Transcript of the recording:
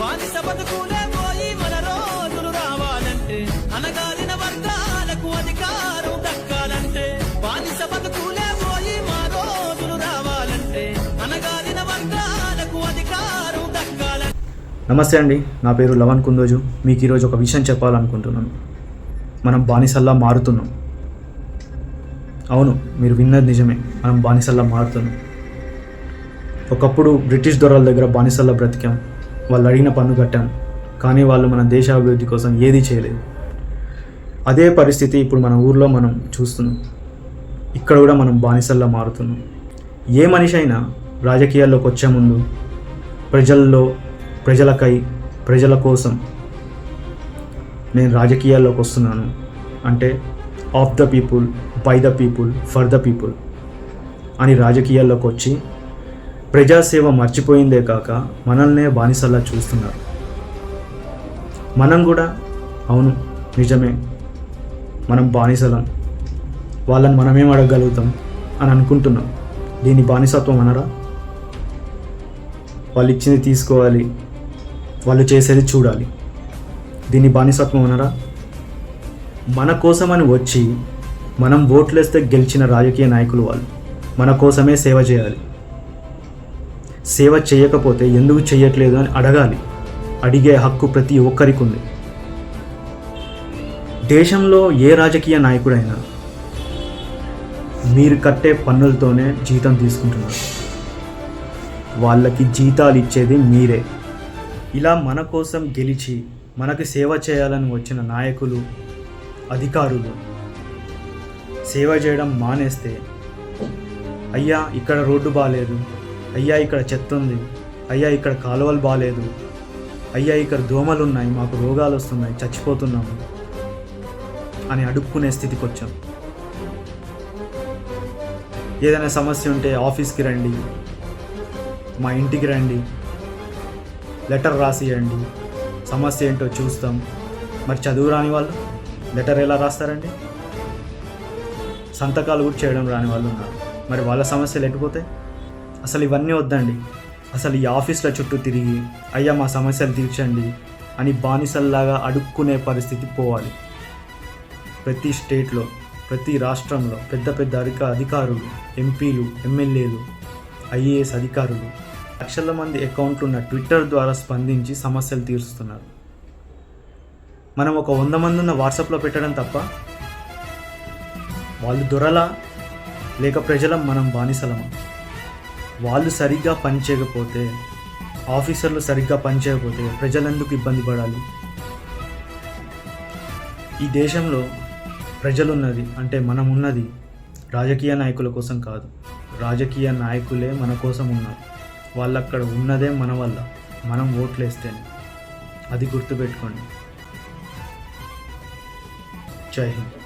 బానిస బతుకులే పోయి మన రోజులు రావాలంటే అనగాలిన వర్గాలకు అధికారం దక్కాలంటే బానిస బతుకులే పోయి మా రోజులు రావాలంటే అనగాలిన వర్గాలకు అధికారం దక్కాలంటే. నమస్తే అండి నా పేరు లవన్ కుందోజు. మీకు ఈరోజు ఒక విషయం చెప్పాలనుకుంటున్నాను. మనం బానిసల్లా మారుతున్నాం. అవును మీరు విన్నది నిజమే మనం బానిసల్లా మారుతున్నాం. ఒకప్పుడు బ్రిటిష్ దొరల దగ్గర బానిసల్లా బ్రతికాం. వాళ్ళు అడిగిన పన్ను కట్టాం కానీ వాళ్ళు మన దేశ అభివృద్ధి కోసం ఏది చేయలేదు. అదే పరిస్థితి ఇప్పుడు మన ఊర్లో మనం చూస్తున్నాం. ఇక్కడ కూడా మనం బానిసల్లా మారుతున్నాం. ఏ మనిషి అయినా రాజకీయాల్లోకి వచ్చే ముందు ప్రజల్లో ప్రజలకై ప్రజల కోసం నేను రాజకీయాల్లోకి వస్తున్నాను. అంటే of the people by the people for the people అని రాజకీయాల్లోకి వచ్చి ప్రజాసేవ మర్చిపోయిందే కాక మనల్నే బానిసల్లా చూస్తున్నారు. మనం కూడా అవును నిజమే. మనం బానిసలం. వాళ్ళని మనమేం అడగగలుగుతాం అని అనుకుంటున్నాం. దీని బానిసత్వం అనరా? వాళ్ళు ఇచ్చింది తీసుకోవాలి. వాళ్ళు చేసేది చూడాలి. దీని బానిసత్వం అనరా? మన కోసమని వచ్చి మనం ఓట్లేస్తే గెలిచిన రాజకీయ నాయకులు వాళ్ళు. మన కోసమే సేవ చేయాలి. సేవ చేయకపోతే ఎందుకు చేయట్లేదు అని అడగాలి. అడిగే హక్కు ప్రతి ఒక్కరికి ఉంది దేశంలో ఏ రాజకీయ నాయకుడైనా మీరు కట్టే పన్నులతోనే జీతం తీసుకుంటున్నారు. వాళ్ళకి జీతాలు ఇచ్చేది మీరే. ఇలా మన కోసం గెలిచి మనకు సేవ చేయాలని వచ్చిన నాయకులు అధికారులు సేవ చేయడం మానేస్తే అయ్యా ఇక్కడ రోడ్డు బాగాలేదు అయ్యా ఇక్కడ చెత్త ఉంది. అయ్యా ఇక్కడ కాలువలు బాగాలేదు అయ్యా ఇక్కడ దోమలు ఉన్నాయి మాకు రోగాలు వస్తున్నాయి. చచ్చిపోతున్నాము అని అడుక్కునే స్థితికి వచ్చాం ఏదైనా సమస్య ఉంటే ఆఫీస్కి రండి. మా ఇంటికి రండి. లెటర్ రాసియండి. సమస్య ఏంటో చూస్తాం. మరి చదువు రాని వాళ్ళు లెటర్ ఎలా రాస్తారండి? సంతకాలు కూడా చేయడం రాని వాళ్ళు ఉన్నారు. మరి వాళ్ళ సమస్యలు ఎటుపోతాయి అసలు ఇవన్నీ వద్దండి. అసలు ఈ ఆఫీస్ల చుట్టూ తిరిగి అయ్యా మా సమస్యలు తీర్చండి అని బానిసల్లాగా అడుక్కునే పరిస్థితి పోవాలి. ప్రతి స్టేట్లో ప్రతి రాష్ట్రంలో పెద్ద పెద్ద అధిక అధికారులు ఎంపీలు ఎమ్మెల్యేలు ఐఏఎస్ అధికారులు లక్షల మంది అకౌంట్లు ఉన్న ట్విట్టర్ ద్వారా స్పందించి సమస్యలు తీరుస్తున్నారు. మనం ఒక వంద మంది ఉన్న వాట్సాప్లో పెట్టడం తప్ప వాళ్ళు దొరలా? లేక ప్రజలం మనం బానిసలమా? వాళ్ళు సరిగ్గా పనిచేయకపోతే ఆఫీసర్లు సరిగ్గా పనిచేయకపోతే ప్రజలెందుకు ఇబ్బంది పడాలి? ఈ దేశంలో ప్రజలున్నది అంటే మనం ఉన్నది రాజకీయ నాయకుల కోసం కాదు. రాజకీయ నాయకులే మన కోసం ఉన్నారు. వాళ్ళు అక్కడ ఉన్నదే మన వల్ల. మనం ఓట్లేస్తేనే. అది గుర్తుపెట్టుకోండి. జై హింద్.